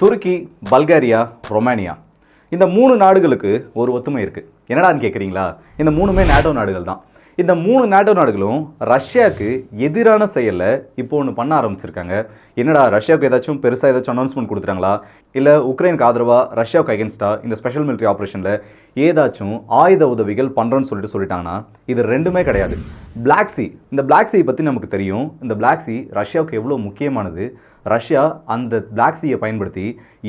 துருக்கி Bulgaria Romania. இந்த மூணு நாடுகளுக்கு ஒரு ஒத்துமை இருக்குது என்னடான்னு கேட்குறீங்களா இந்த மூணுமே நேட்டோ நாடுகள் தான். இந்த மூணு நேட்டோ நாடுகளும் ரஷ்யாவுக்கு எதிரான செயலில் இப்போ ஒன்று பண்ண ஆரம்பிச்சிருக்காங்க. என்னடா ரஷ்யாவுக்கு ஏதாச்சும் பெருசாக ஏதாச்சும் அனௌன்ஸ்மெண்ட் கொடுத்துட்டாங்களா? இல்லை உக்ரைனுக்கு ஆதரவாக ரஷ்யாவுக்கு அகேன்ஸ்டாக இந்த ஸ்பெஷல் மிலிட்ரி ஆப்ரேஷனில் ஏதாச்சும் ஆயுத உதவிகள் பண்ணுறோன்னு சொல்லிட்டு சொல்லிட்டாங்கன்னா இது ரெண்டுமே கிடையாது. பிளாக் சி இந்த பிளாக் சீ பற்றி நமக்கு தெரியும். இந்த பிளாக் சி ரஷ்யாவுக்கு எவ்வளோ முக்கியமானது? ரஷ்யா அந்த பிளாக் சீயை பயன்படுத்தி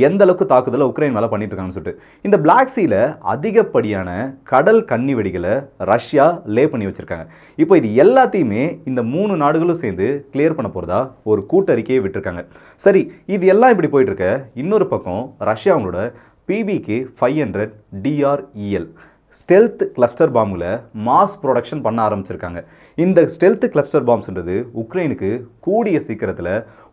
எந்த அளவுக்கு தாக்குதலை உக்ரைன் மேலே பண்ணிட்டு இருக்காங்கன்னு சொல்லிட்டு. இந்த பிளாக் சீல அதிகப்படியான கடல் கன்னி வெடிகளை ரஷ்யா லே பண்ணி வச்சுருக்காங்க. இப்போ இது எல்லாத்தையுமே இந்த மூணு நாடுகளும் சேர்ந்து கிளியர் பண்ண போகிறதா ஒரு கூட்டறிக்கையை விட்டுருக்காங்க. சரி இது எல்லாம் இப்படி போயிட்டுருக்க. இன்னொரு பக்கம் ரஷ்யா அவங்களோட பிபிக்கு five hundred D R E L stealth cluster பாம்பில் mass production பண்ண ஆரம்பிச்சிருக்காங்க. இந்த ஸ்டெல்த் கிளஸ்டர் பாம்ஸ்ன்றது உக்ரைனுக்கு கூடிய சீக்கிரத்தில்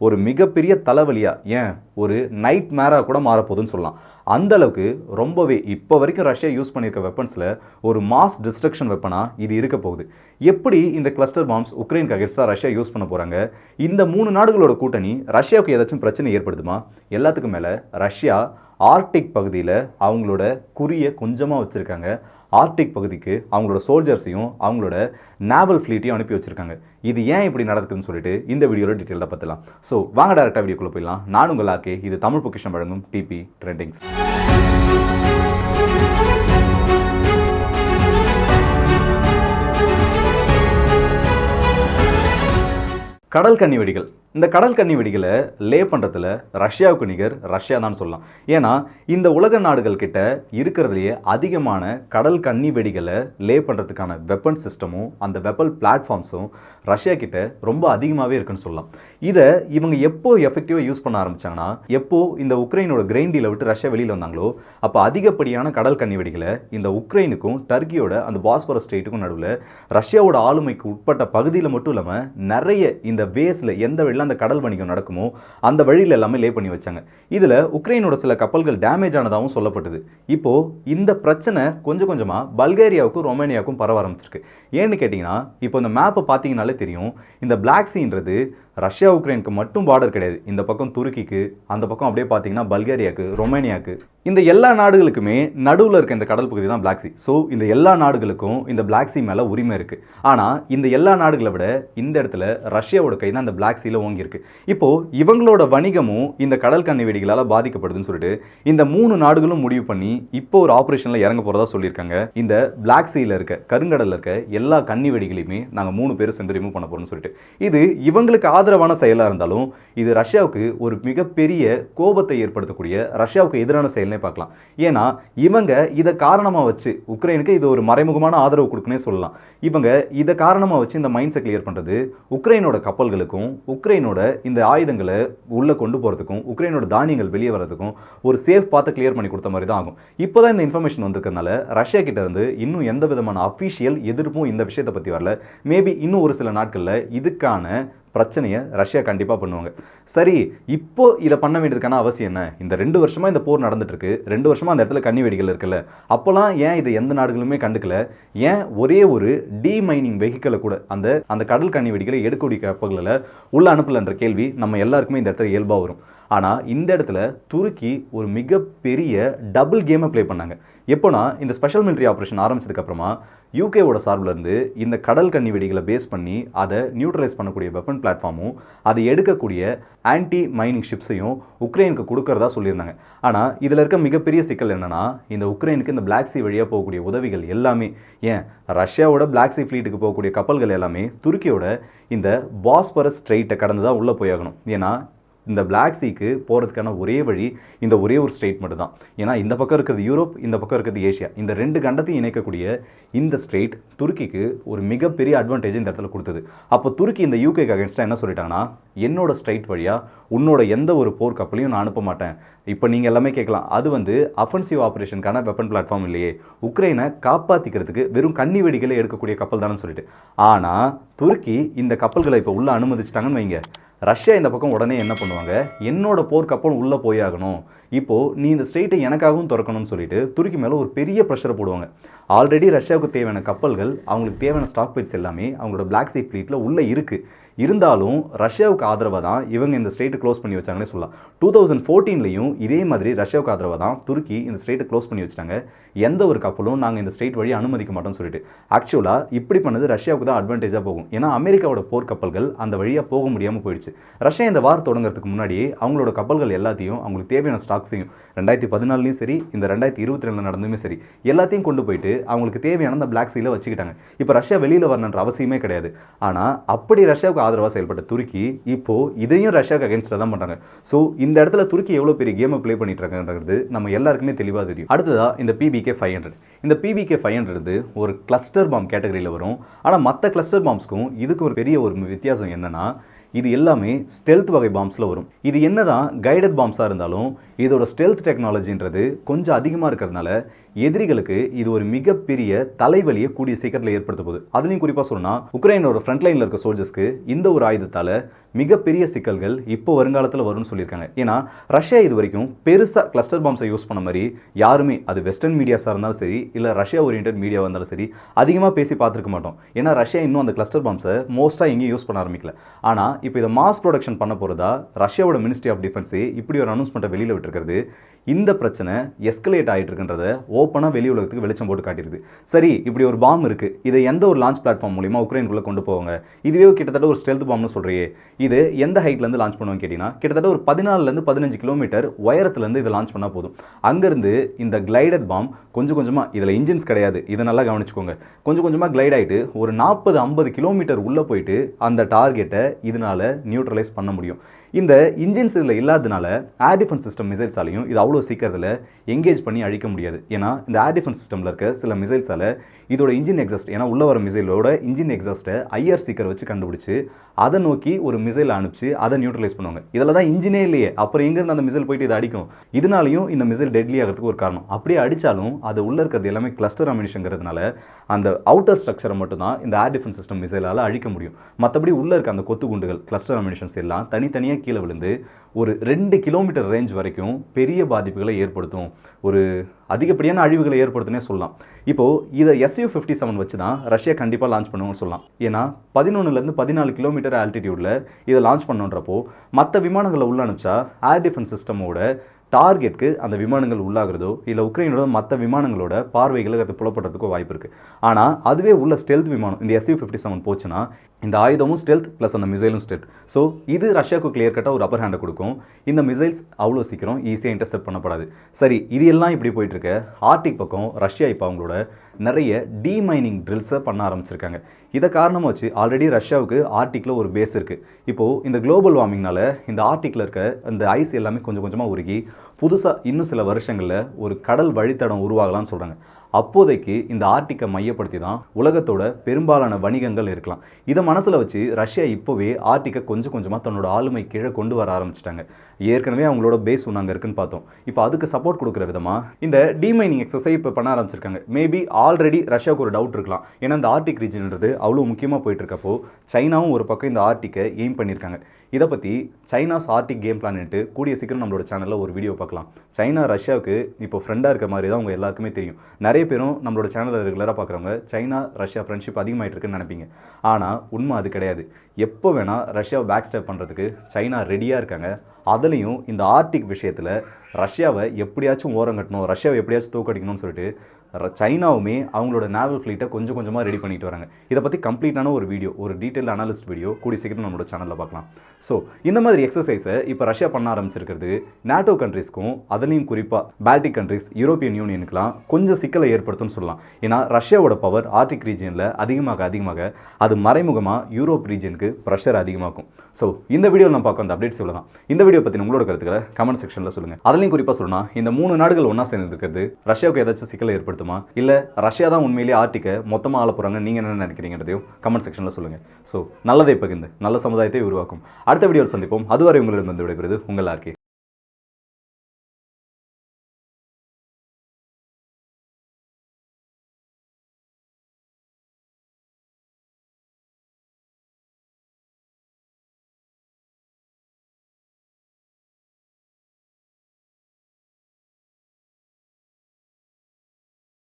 ஒரு மிகப்பெரிய தலைவலியாக ஏன்? ஒரு நைட் மேராக கூட மாறப்போகுதுன்னு சொல்லலாம். அந்த அளவுக்கு ரொம்பவே இப்போ வரைக்கும் ரஷ்யா யூஸ் பண்ணியிருக்க வெப்பன்ஸில் ஒரு மாஸ் டிஸ்ட்ரக்ஷன் வெப்பனாக இது இருக்க போகுது. எப்படி இந்த கிளஸ்டர் பாம்ஸ் உக்ரைனுக்கு அகேன்ஸ்டாக ரஷ்யா யூஸ் பண்ண போகிறாங்க இந்த மூணு நாடுகளோட கூட்டணி ரஷ்யாவுக்கு ஏதாச்சும் பிரச்சனை ஏற்படுத்துமா எல்லாத்துக்கும் மேலே ரஷ்யா ஆர்டிக் பகுதியில் அவங்களோட குறியை கொஞ்சமாக வச்சுருக்காங்க. ஆர்டிக் பகுதிக்கு அவங்களோட சோல்ஜர்ஸையும் அவங்களோட நேவல் ஃப்ளீட்டையும் அனுப்பி வச்சுருக்காங்க. இது ஏன் இப்படி நடக்குதுன்னு சொல்லிட்டு இந்த வீடியோவில் டீட்டெயிலாக பார்த்துலாம் ஸோ வாங்க டேரெக்டாக வீடியோக்குள்ளே போயிடலாம். நான் உங்கள் ஆர்கே இது தமிழ் பொக்கிஷம் வழங்கும் டிபி ட்ரெண்டிங்ஸ் கடல் கன்னி வெடிகள். இந்த கடல் கன்னி வெடிகளை லே பண்ணுறதுல ரஷ்யாவுக்கு நிகர் ரஷ்யா தான் சொல்லலாம். ஏன்னா இந்த உலக நாடுகள் கிட்ட இருக்கிறதுலையே அதிகமான கடல் கன்னி வெடிகளை லே பண்ணுறதுக்கான வெப்பன் சிஸ்டமும் அந்த வெப்பன் பிளாட்ஃபார்ம்ஸும் ரஷ்யா கிட்ட ரொம்ப அதிகமாகவே இருக்குன்னு சொல்லலாம். இதை இவங்க எப்போ எஃபெக்டிவாக யூஸ் பண்ண ஆரம்பித்தாங்கன்னா எப்போ இந்த உக்ரைனோட கிரெயின் டீலை விட்டு ரஷ்யா வெளியில் வந்தாங்களோ அப்போ அதிகப்படியான கடல் கன்னி வெடிகளை இந்த உக்ரைனுக்கும் டர்க்கியோட அந்த பாஸ்பரஸ் ஸ்டேட்டுக்கும் நடுவில் ரஷ்யாவோட ஆளுமைக்கு உட்பட்ட பகுதியில் மட்டும் இல்லாமல் நிறைய இந்த வேஸில் எந்த வெளிலாம் அந்த கடல் வணிகம் நடக்குமோ அந்த வழியில் எல்லாமே லே பண்ணி வச்சாங்க. இதில் உக்ரைனோட சில கப்பல்கள் டேமேஜ் ஆனதாகவும் சொல்லப்பட்டது. இப்போ இந்த பிரச்சனை கொஞ்சம் கொஞ்சமாக பல்கேரியாவுக்கும் ரொமேனியாவுக்கும் பரவ ஆரம்பிச்சிருக்கு. ஏன்னு கேட்டிங்கன்னா இப்போ இந்த மேப்பை பார்த்தீங்கனாலே தெரியும் இந்த பிளாக் சீன்றது ரஷ்யா உக்ரைனுக்கு மட்டும் பார்டர் கிடையாது. இந்த பக்கம் துருக்கிக்கு அந்த பக்கம் அப்படியே பார்த்தீங்கன்னா பல்கேரியாவுக்கு ரொமேனியாவுக்கு இந்த எல்லா நாடுகளுக்குமே நடுவில் இருக்க இந்த கடல் பகுதி தான் பிளாக் சி ஸோ இந்த எல்லா நாடுகளுக்கும் இந்த பிளாக் சி மேலே உரிமை இருக்குது ஆனால் இந்த எல்லா நாடுகளை விட இந்த இடத்துல ரஷ்யாவோட கை தான் இந்த பிளாக் ஓங்கியிருக்கு இப்போது இவங்களோட வணிகமும் இந்த கடல் கண்ணி வெடிகளால் பாதிக்கப்படுதுன்னு சொல்லிட்டு இந்த மூணு நாடுகளும் முடிவு பண்ணி இப்போ ஒரு ஆப்ரேஷனில் இறங்க போகிறதா சொல்லியிருக்காங்க. இந்த பிளாக் சியில் இருக்க கருங்கடலில் இருக்க எல்லா கன்னி வெடிகளையுமே நாங்கள் மூணு பேரும் சேர்ந்து ரிமூவ் பண்ண போகிறோம்னு சொல்லிட்டு. இது இவங்களுக்கு ஆதரவான செயலாக இருந்தாலும் இது ரஷ்யாவுக்கு ஒரு மிகப்பெரிய கோபத்தை ஏற்படுத்தக்கூடிய ரஷ்யாவுக்கு எதிரான செயல்னே பார்க்கலாம். ஏன்னா இவங்க இதை காரணமாக வச்சு உக்ரைனுக்கு இது ஒரு மறைமுகமான ஆதரவு கொடுக்குனே சொல்லலாம். இவங்க இதை காரணமாக வச்சு இந்த மைண்ட்ஸை கிளியர் பண்ணுறது உக்ரைனோட கப்பல்களுக்கும் உக்ரைனோட இந்த ஆயுதங்களை உள்ளே கொண்டு போகிறதுக்கும் உக்ரைனோட தானியங்கள் வெளியே வர்றதுக்கும் ஒரு சேஃப் பார்த்து கிளியர் பண்ணி கொடுத்த மாதிரி தான் ஆகும். இப்போ தான் இந்த இன்ஃபர்மேஷன் வந்திருக்கறனால ரஷ்யா கிட்ட இருந்து இன்னும் எந்த விதமான அஃபிஷியல் எதிர்ப்பும் இந்த விஷயத்தை பற்றி வரல. மேபி இன்னும் ஒரு சில நாட்களில் இதுக்கான பிரச்சனையை ரஷ்யா கண்டிப்பாக பண்ணுவாங்க. சரி இப்போ இதை பண்ண வேண்டியதுக்கான அவசியம் என்ன? இந்த ரெண்டு வருஷமாக இந்த போர் நடந்துட்டுருக்கு. ரெண்டு வருஷமாக அந்த இடத்துல கன்னி வெடிகள் இருக்குல்ல. அப்போலாம் ஏன் இதை எந்த நாடுகளுமே கண்டுக்கல? ஏன் ஒரே ஒரு டீ மைனிங் வெஹிக்கிளை கூட அந்த அந்த கடல் கன்னி வெடிகளை எடுக்கக்கூடிய கப்பல்களில் உள்ள அனுப்பலன்ற கேள்வி நம்ம எல்லாருக்குமே இந்த இடத்துல இயல்பாக வரும். ஆனால் இந்த இடத்துல துருக்கி ஒரு மிகப்பெரிய டபுள் கேமை ப்ளே பண்ணாங்க. எப்போனா இந்த ஸ்பெஷல் மிலிட்ரி ஆப்ரேஷன் ஆரம்பித்ததுக்கப்புறமா யூகேவோட சார்பிலேருந்து இந்த கடல் கன்னி வெடிகளை பேஸ் பண்ணி அதை நியூட்ரலைஸ் பண்ணக்கூடிய வெப்பன் பிளாட்ஃபார்மும் அதை எடுக்கக்கூடிய ஆன்டி மைனிங் ஷிப்ஸையும் உக்ரைனுக்கு கொடுக்கறதா சொல்லியிருந்தாங்க. ஆனால் இதில் இருக்க மிகப்பெரிய சிக்கல் என்னென்னா இந்த உக்ரைனுக்கு இந்த பிளாக் சி வழியாக போகக்கூடிய உதவிகள் எல்லாமே ஏன்? ரஷ்யாவோட பிளாக் சி ஃப்ளீட்டுக்கு போகக்கூடிய கப்பல்கள் எல்லாமே துருக்கியோட இந்த பாஸ்பரஸ் ஸ்ட்ரெயிட்டை கடந்து தான் உள்ளே போயாகணும். ஏன்னா இந்த பிளாக் சீக்கு போகிறதுக்கான ஒரே வழி இந்த ஒரே ஒரு ஸ்ட்ரெயிட் மட்டும் தான் ஏன்னா இந்த பக்கம் இருக்கிறது யூரோப் இந்த பக்கம் இருக்கிறது ஏஷியா இந்த ரெண்டு கண்டத்தையும் இணைக்கக்கூடிய இந்த ஸ்ட்ரெயிட் துருக்கிக்கு ஒரு மிகப்பெரிய அட்வான்டேஜ் இந்த இடத்துல கொடுத்தது. அப்போ துருக்கி இந்த யூகேக்கு அகேன்ஸ்டாக என்ன சொல்லிட்டாங்கன்னா என்னோட ஸ்ட்ரைட் வழியாக உன்னோட எந்த ஒரு போர் கப்பலையும் நான் அனுப்ப மாட்டேன். இப்போ நீங்கள் எல்லாமே கேட்கலாம். அது வந்து அஃபென்சிவ் ஆப்ரேஷனுக்கான வெப்பன் பிளாட்ஃபார்ம் இல்லையே. உக்ரைனை காப்பாற்றிக்கிறதுக்கு வெறும் கண்ணி வெடிகளை எடுக்கக்கூடிய கப்பல் தானே சொல்லிட்டு. ஆனால் துருக்கி இந்த கப்பல்களை இப்போ உள்ளே அனுமதிச்சிட்டாங்கன்னு வைங்க. ரஷ்யா இந்த பக்கம் உடனே என்ன பண்ணுவாங்க? என்னோட போர்க்கப்பல் உள்ளே போயாகணும் இப்போது நீ இந்த ஸ்ட்ரெயிட்டை எனக்காகவும் திறக்கணும்னு சொல்லிட்டு துருக்கி மேலே ஒரு பெரிய ப்ரெஷரை போடுவாங்க. ஆல்ரெடி ரஷ்யாவுக்கு தேவையான கப்பல்கள் அவங்களுக்கு தேவையான ஸ்டாக் பைட்ஸ் எல்லாமே அவங்களோட பிளாக் சீ ஃப்ளீட்டில் உள்ளே இருக்குது இருந்தாலும் ரஷ்யாவுக்கு ஆதரவாக தான் இவங்க இந்த ஸ்ட்ரெயிட்டை க்ளோஸ் பண்ணி வச்சாங்கன்னே சொல்லலாம். டூ தௌசண்ட் ஃபோர்டீன்லையும் இதே மாதிரி ரஷ்யாவுக்கு ஆதரவாக தான் துருக்கி இந்த ஸ்ட்ரெயிட்டை க்ளோஸ் பண்ணி வச்சிட்டாங்க. எந்த ஒரு கப்பலும் நாங்கள் இந்த ஸ்ட்ரெயிட் வழி அனுமதிக்க மாட்டோம்னு சொல்லிட்டு. ஆக்சுவலாக இப்படி பண்ணது ரஷ்யாவுக்கு தான் அட்வான்டேஜாக போகும். ஏன்னா அமெரிக்காவோட போர் கப்பல்கள் அந்த வழியாக போக முடியாமல் போயிடுச்சு. ரஷ்யா இந்த வார் தொடங்குறதுக்கு முன்னாடியே அவங்களோட கப்பல்கள் எல்லாத்தையும் அவங்களுக்கு தேவையான ஸ்டாக்ஸையும் ரெண்டாயிரத்தி பதினாலுலையும் சரி இந்த ரெண்டாயிரத்தி இருபத்தி ரெண்டில் நடந்துமே சரி எல்லாத்தையும் கொண்டு போயிட்டு அவங்களுக்கு தேவையான அந்த பிளாக் சீல வச்சுக்கிட்டாங்க. இப்போ ரஷ்யா வெளியில் வரணுன்ற அவசியமே கிடையாது. ஆனால் அப்படி ரஷ்யாவுக்கு ஆதரவாக செயல்பட்ட துருக்கி இப்போ இதையும் ரஷ்யாவுக்கு அகேன்ஸ்டாக தான் பண்ணுறாங்க ஸோ இந்த இடத்துல துருக்கி எவ்வளோ பெரிய கேமை ப்ளே பண்ணிட்டு இருக்காங்கன்றது நம்ம எல்லாருக்குமே தெளிவாக தெரியும். அடுத்ததாக இந்த P B K five hundred இந்த P B K five hundred ஒரு கிளஸ்டர் பாம் கேட்டகரியில் வரும். ஆனால் மற்ற கிளஸ்டர் பாம்ஸ்க்கும் இதுக்கு ஒரு பெரிய ஒரு வித்தியாசம் என்னன்னா இது எல்லாமே ஸ்டெல்த் வகை பாம்ஸில் வரும். இது என்னதான் கைடட் பாம்ஸாக இருந்தாலும் இதோட ஸ்டெல்த் டெக்னாலஜின்றது கொஞ்சம் அதிகமாக இருக்கிறதுனால எதிரிகளுக்கு இது ஒரு மிகப்பெரிய தலைவலியை கூடிய சீக்கிரத்தில் ஏற்படுத்த போகுது. அதுலேயும் குறிப்பாக சொன்னால் உக்ரைனோட ஃப்ரண்ட்லைனில் இருக்க சோல்ஜர்ஸ்க்கு இந்த ஒரு ஆயுதத்தால் மிகப்பெரிய சிக்கல்கள் இப்போ வருங்காலத்தில் வரும்னு சொல்லியிருக்காங்க. ஏன்னா ரஷ்யா இது வரைக்கும் பெருசாக கிளஸ்டர் பாம்ஸை யூஸ் பண்ண மாதிரி யாருமே அது வெஸ்டர்ன் மீடியாஸாக இருந்தாலும் சரி இல்லை ரஷ்யா ஓரியன்ட் மீடியாவாக இருந்தாலும் சரி அதிகமாக பேசி பார்த்துருக்க மாட்டோம். ஏன்னா ரஷ்யா இன்னும் அந்த கிளஸ்டர் பாம்ஸை மோஸ்ட்டாக எங்கேயும் யூஸ் பண்ண ஆரம்பிக்கல. ஆனால் இப்போ இதை மாஸ் ப்ரொடக்ஷன் பண்ண போகிறதா ரஷ்யாவோட மினிஸ்ட்ரி ஆஃப் டிஃபென்ஸே இப்படி ஒரு அனௌன்ஸ்மெண்ட்டை வெளியில் விட்டுருக்கிறது இந்த பிரச்சனை எஸ்கலேட் ஆகிட்டு இருக்குன்றத ஓப்பனாக வெளி உலகத்துக்கு வெளிச்சம் போட்டு காட்டிடுது. சரி இப்படி ஒரு பாம் இருக்குது இதை எந்த ஒரு லான்ச் பிளாட்ஃபார்ம் மூலியமா உக்ரைனுக்குள்ளே கொண்டு போவாங்க? இதுவே கிட்டத்தட்ட ஒரு ஸ்டெல்த் பாம்னு சொல்கிறியே இது எந்த ஹைட்லேருந்து லான்ச் பண்ணுவோம் கேட்டிங்கன்னா கிட்டத்தட்ட ஒரு பதினாலுலேருந்து பதினஞ்சு கிலோமீட்டர் உயரத்துலேருந்து இதை லான்ச் பண்ணால் போதும். அங்கேருந்து இந்த கிளைடட் பாம் கொஞ்சம் கொஞ்சமாக இதில் இன்ஜின்ஸ் கிடையாது. இதை நல்லா கவனிச்சுக்கோங்க. கொஞ்சம் கொஞ்சமாக கிளைட் ஆகிட்டு ஒரு நாற்பது ஐம்பது கிலோமீட்டர் உள்ளே போயிட்டு அந்த டார்கெட்டை இதனால் நியூட்ரலைஸ் பண்ண முடியும். இந்த இன்ஜின்ஸ் இதில் இல்லாததுனால ஏர் டிஃபென்ஸ் சிஸ்டம் மிசைல்ஸாலையும் இது அவ்வளோ சீக்கிரத்தில் எங்கேஜ் பண்ணி அழிக்க முடியாது. ஏன்னா இந்த ஏர் டிஃபென்ஸ் சிஸ்டமில் இருக்க சில மிசைல்ஸால் இதோட இன்ஜின் எக்ஸாஸ்ட் ஏன்னா உள்ள வர மிசைலோட இன்ஜின் எக்ஸாஸ்ட்டை ஐஆர் சீக்கர் வச்சு கண்டுபிடிச்சி அதை நோக்கி ஒரு மிசைல் அனுப்பிச்சு அதை நியூட்ரலைஸ் பண்ணுவாங்க. இதில் தான் இன்ஜினே இல்லையே. அப்புறம் எங்கேருந்து அந்த மிசைல் போயிட்டு இதை அடிக்கும்? இதனாலையும் இந்த மிசைல் டெட்லி ஆகிறதுக்கு ஒரு காரணம். அப்படியே அடித்தாலும் அது உள்ளே இருக்கிறது எல்லாமே கிளஸ்டர் அமினிஷங்கிறதுனால அந்த அவுட்டர் ஸ்ட்ரக்சரை மட்டும் தான் இந்த ஏர் டிஃபென்ஸ் சிஸ்டம் மிசைலால் அழிக்க முடியும். மற்றபடி உள்ளே இருக்க அந்த கொத்து குண்டுகள் கிளஸ்டர் அமினிஷன்ஸ் எல்லாம் தனித்தனியாக கீழே விழுந்து ஒரு ரெண்டு கிலோமீட்டர் ரேஞ்ச் வரைக்கும் பெரிய பாதிப்புகளை ஏற்படுத்தும். ஒரு அதிகப்படியான அழிவுகளை ஏற்படுத்துனே சொல்லலாம். இப்போது இதை எஸ்யூ ஃபிஃப்டி செவன் வச்சு தான் ரஷ்யா கண்டிப்பாக லான்ச் பண்ணுவோம்னு சொல்லலாம். ஏன்னா பதினொன்றுலேருந்து பதினாலு கிலோமீட்டர் ஆல்டிடியூடில் இதை லான்ச் பண்ணுன்றப்போ மற்ற விமானங்களை உள்ள அனுப்பிச்சா ஏர் டிஃபென்ஸ் சிஸ்டமோட டார்கெட்க்கு அந்த விமானங்கள் உள்ளாகிறதோ இல்லை உக்ரைனோட மற்ற விமானங்களோட பார்வைகளை அது புலப்படுறதுக்கோ வாய்ப்பு இருக்குது ஆனால் அதுவே உள்ள ஸ்டெல்த் விமானம் இந்த எஸ்யூ ஃபிஃப்டி செவன் போச்சுன்னா இந்த ஆயுதமும் ஸ்டெல்த் ப்ளஸ் அந்த மிசைலும் ஸ்டெல்த் ஸோ இது ரஷ்யாவுக்கு கிளியர் கட்டாக ஒரு அப்பர் ஹேண்டை கொடுக்கும். இந்த மிசைல்ஸ் அவ்வளோ சீக்கிரம் ஈஸியாக இன்டர்செப்ட் பண்ணப்படாது. சரி இது எல்லாம் இப்படி போயிட்டுருக்க ஆர்டிக் பக்கம் ரஷ்யா இப்போ அவங்களோட நிறைய டீமைனிங் ட்ரில்ஸை பண்ண ஆரம்பிச்சிருக்காங்க. இதை காரணமாக வச்சு ஆல்ரெடி ரஷ்யாவுக்கு ஆர்டிக்கில் ஒரு பேஸ் இருக்குது இப்போது இந்த குளோபல் வார்மிங்னால இந்த ஆர்டிக்கில் இருக்க இந்த ஐஸ் எல்லாமே கொஞ்சம் கொஞ்சமாக உருகி புதுசாக இன்னும் சில வருஷங்களில் ஒரு கடல் வழித்தடம் உருவாகலாம்னு சொல்கிறாங்க அப்போதைக்கு இந்த ஆர்டிக்கை மையப்படுத்தி தான் உலகத்தோட பெரும்பாலான வணிகங்கள் இருக்கலாம். இதை மனசில் வச்சு ரஷ்யா இப்போவே ஆர்டிக்கை கொஞ்சம் கொஞ்சமாக தன்னோட ஆளுமை கீழே கொண்டு வர ஆரம்பிச்சிட்டாங்க. ஏற்கனவே அவங்களோட பேஸ் ஒன்று அங்கே இருக்குன்னு பார்த்தோம். இப்போ அதுக்கு சப்போர்ட் கொடுக்குற விதமாக இந்த டிமைனிங் எக்ஸசைஸ் இப்போ பண்ண ஆரம்பிச்சிருக்காங்க. மேபி ஆல்ரெடி ரஷ்யாவுக்கு ஒரு டவுட் இருக்கலாம். ஏன்னா இந்த ஆர்டிக் ரீஜன்ன்றது அவ்வளோ முக்கியமாக போயிட்டு இருக்கப்போ சைனாவும் ஒரு பக்கம் இந்த ஆர்டிக்கை எய்ம் பண்ணியிருக்காங்க இதை பற்றி சைனாஸ் ஆர்டிக் கேம் பிளான்ட்டு கூடிய சீக்கிரம் நம்மளோட சேனலில் ஒரு வீடியோ பார்க்கலாம். சைனா ரஷ்யாவுக்கு இப்போ ஃப்ரெண்டாக இருக்க மாதிரி தான் அவங்க எல்லாருக்குமே தெரியும். நிறைய பேரும் நம்மளோட சேனலை ரெகுலராக பார்க்குறவங்க சைனா ரஷ்யா ஃப்ரெண்ட்ஷிப் அதிகமாகிட்டு இருக்குன்னு நினைப்பீங்க. ஆனால் உண்மை அது கிடையாது. எப்போ வேணால் ரஷ்யாவை பேக் ஸ்டெப் பண்ணுறதுக்கு சைனா ரெடியாக இருக்காங்க. அதுலேயும் இந்த ஆர்டிக் விஷயத்தில் ரஷ்யாவை எப்படியாச்சும் ஓரம் கட்டணும் ரஷ்யாவை எப்படியாச்சும் தூக்கடிக்கணும்னு சொல்லிட்டு சைனாவுமே அவங்களோட நேவல் ஃப்ளீட்டை கொஞ்சம் கொஞ்சமாக ரெடி பண்ணிட்டு வராங்க. இதை பற்றி கம்ப்ளீட்டான ஒரு வீடியோ ஒரு டீட்டெயில் அனாலிஸ்ட் வீடியோ கூடி சீக்கிரம் நம்மளோட சேனலில் பார்க்கலாம். ஸோ இந்த மாதிரி எக்ஸசைஸை இப்போ ரஷ்யா பண்ண ஆரம்பிச்சிருக்கிறது நாட்டோ கண்ட்ரீஸ்க்கும் அதுலேயும் குறிப்பாக பால்டிக் கண்ட்ரீஸ் யூரோப்பியன் யூனியனுக்குலாம் கொஞ்சம் சிக்கலை ஏற்படுத்தும்னு சொல்லலாம். ஏன்னா ரஷ்யாவோட பவர் ஆர்டிக் ரீஜியனில் அதிகமாக அதிகமாக அது மறைமுகமாக யூரோப் ரீஜியனுக்கு ப்ரெஷர் அதிகமாகும் ஸோ இந்த வீடியோவில் நம்ம பார்க்க அந்த அப்டேட்ஸ் இவ்வளோ தான் இந்த வீடியோ பற்றி உங்களோட கருத்துக்களை கமெண்ட் செக்ஷனில் சொல்லுங்கள் அதுலேயும் குறிப்பாக சொல்லணும் இந்த மூணு நாடுகள் ஒன்றா சேர்ந்துருக்கிறது ரஷ்யாவுக்கு ஏதாச்சும் சிக்கலை ஏற்படுத்தும் இல்லை ரஷ்யா தான் உண்மையிலேயே ஆர்டிக்கை மொத்தமாக ஆள போகிறாங்க நீங்கள் என்ன நினைக்கிறீங்கிறதையும் கமெண்ட் செக்ஷனில் சொல்லுங்கள் ஸோ நல்லதை பகிர்ந்து நல்ல சமுதாயத்தை உருவாக்கும். அடுத்த வீடியோவில் சந்திப்போம். அதுவரை உங்களிடம் வந்து விடைபெறுது உங்கள் ஆர்கே